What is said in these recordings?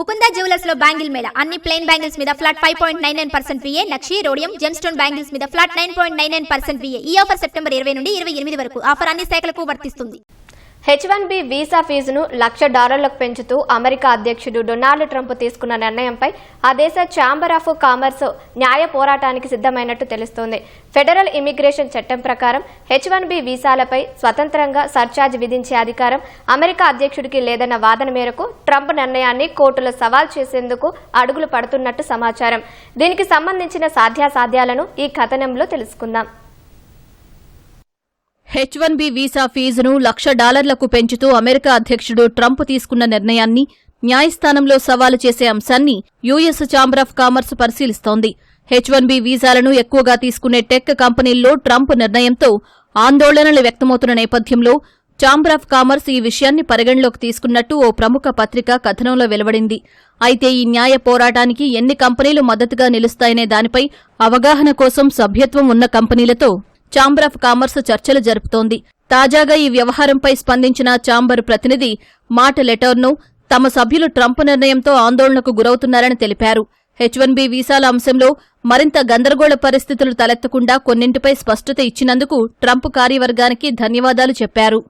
Mukunda జ్యువెలర్స్లో bangle mela. అన్ని plain bangles మీద flat five point nine nine percent VA నక్షి rhodium gem stone bangles మీద flat nine point nine nine percent VA ఈ offer September ఇరవై నుండి ఇరవై ఎనిమిది వరకు. ఆఫర్ అన్ని శాఖలకు వర్తిస్తుంది. హెచ్ వన్ బి వీసా ఫీజును లక్ష డాలర్లకు పెంచుతూ అమెరికా అధ్యక్షుడు డొనాల్డ్ ట్రంప్ తీసుకున్న నిర్ణయంపై ఆ దేశ ఛాంబర్ ఆఫ్ కామర్స్ న్యాయ పోరాటానికి సిద్ధమైనట్టు తెలుస్తోంది. ఫెడరల్ ఇమిగ్రేషన్ చట్టం ప్రకారం హెచ్ వన్ బి వీసాలపై స్వతంత్రంగా సర్చార్జ్ విధించే అధికారం అమెరికా అధ్యక్షుడికి లేదన్న వాదన మేరకు ట్రంప్ నిర్ణయాన్ని కోర్టులో సవాల్ చేసేందుకు అడుగులు పడుతున్నట్టు సమాచారం. దీనికి సంబంధించిన సాధ్యాసాధ్యాలను ఈ కథనంలో తెలుసుకుందాం. హెచ్ వన్ బి వీసా ఫీజును లక్ష డాలర్లకు పెంచుతూ అమెరికా అధ్యక్షుడు ట్రంప్ తీసుకున్న నిర్ణయాన్ని న్యాయస్థానంలో సవాలు చేసే అంశాన్ని యూఎస్ ఛాంబర్ ఆఫ్ కామర్స్ పరిశీలిస్తోంది. హెచ్ వన్ బి వీసాలను ఎక్కువగా తీసుకునే టెక్ కంపెనీల్లో ట్రంప్ నిర్ణయంతో ఆందోళనలు వ్యక్తమవుతున్న నేపథ్యంలో ఛాంబర్ ఆఫ్ కామర్స్ ఈ విషయాన్ని పరిగణలోకి తీసుకున్నట్టు ఓ ప్రముఖ పత్రిక కథనంలో వెలువడింది. అయితే ఈ న్యాయ పోరాటానికి ఎన్ని కంపెనీలు మద్దతుగా నిలుస్తాయనే దానిపై అవగాహన కోసం సభ్యత్వం ఉన్న కంపెనీలతో ఛాంబర్ ఆఫ్ కామర్స్ చర్చలు జరుపుతోంది. తాజాగా ఈ వ్యవహారంపై స్పందించిన ఛాంబర్ ప్రతినిధి మాట్ లెటర్ను తమ సభ్యులు ట్రంప్ నిర్ణయంతో ఆందోళనకు గురవుతున్నారని తెలిపారు. హెచ్ వన్ బి వీసాల అంశంలో మరింత గందరగోళ పరిస్థితులు తలెత్తకుండా కొన్నింటిపై స్పష్టత ఇచ్చినందుకు ట్రంప్ కార్యవర్గానికి ధన్యవాదాలు చెప్పారు.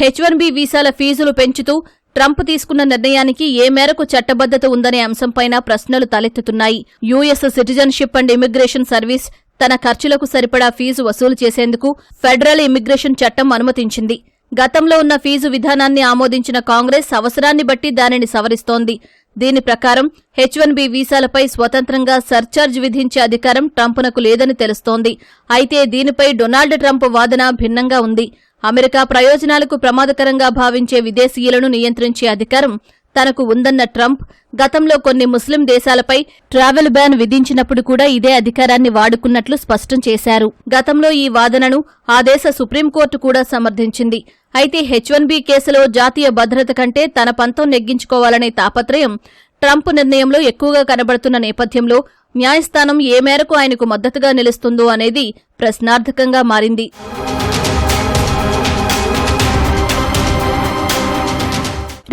హెచ్ వన్ బి వీసాల ఫీజులు పెంచుతూ ట్రంప్ తీసుకున్న నిర్ణయానికి ఏ మేరకు చట్టబద్దత ఉందనే అంశంపైన ప్రశ్నలు తలెత్తుతున్నాయి. US citizenship and immigration service తన ఖర్చులకు సరిపడా ఫీజు వసూలు చేసేందుకు ఫెడరల్ ఇమిగ్రేషన్ చట్టం అనుమతించింది. గతంలో ఉన్న ఫీజు విధానాన్ని ఆమోదించిన కాంగ్రెస్ అవసరాన్ని బట్టి దానిని సవరిస్తోంది. దీని ప్రకారం హెచ్ వన్ బి వీసాలపై స్వతంత్రంగా సర్చార్జ్ విధించే అధికారం ట్రంప్నకు లేదని తెలుస్తోంది. అయితే దీనిపై డొనాల్డ్ ట్రంప్ వాదన భిన్నంగా ఉంది. అమెరికా ప్రయోజనాలకు ప్రమాదకరంగా భావించే విదేశీయులను నియంత్రించే అధికారం తనకు ఉందన్న ట్రంప్ గతంలో కొన్ని ముస్లిం దేశాలపై ట్రావెల్ బ్యాన్ విధించినప్పుడు కూడా ఇదే అధికారాన్ని వాడుకున్నట్లు స్పష్టం చేశారు. గతంలో ఈ వాదనను ఆ దేశ సుప్రీంకోర్టు కూడా సమర్థించింది. అయితే హెచ్ వన్ బి కేసులో జాతీయ భద్రత కంటే తన పంతం నెగ్గించుకోవాలనే తాపత్రయం ట్రంప్ నిర్ణయంలో ఎక్కువగా కనబడుతున్న నేపథ్యంలో న్యాయస్థానం ఏ మేరకు ఆయనకు మద్దతుగా నిలుస్తుందో అనేది ప్రశ్నార్థకంగా మారింది.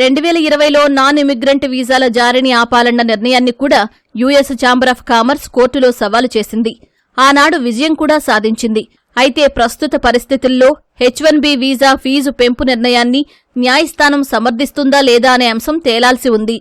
రెండు వేల ఇరవైలో నాన్ ఇమిగ్రెంట్ వీసాల జారీని ఆపాలన్న నిర్ణయాన్ని కూడా యూఎస్ ఛాంబర్ ఆఫ్ కామర్స్ కోర్టులో సవాలు చేసింది. ఆనాడు విజయం కూడా సాధించింది. అయితే ప్రస్తుత పరిస్థితుల్లో H one B visa fee పెంపు నిర్ణయాన్ని న్యాయస్థానం సమర్థిస్తుందా లేదా అనే అంశం తేలాల్సి ఉంది.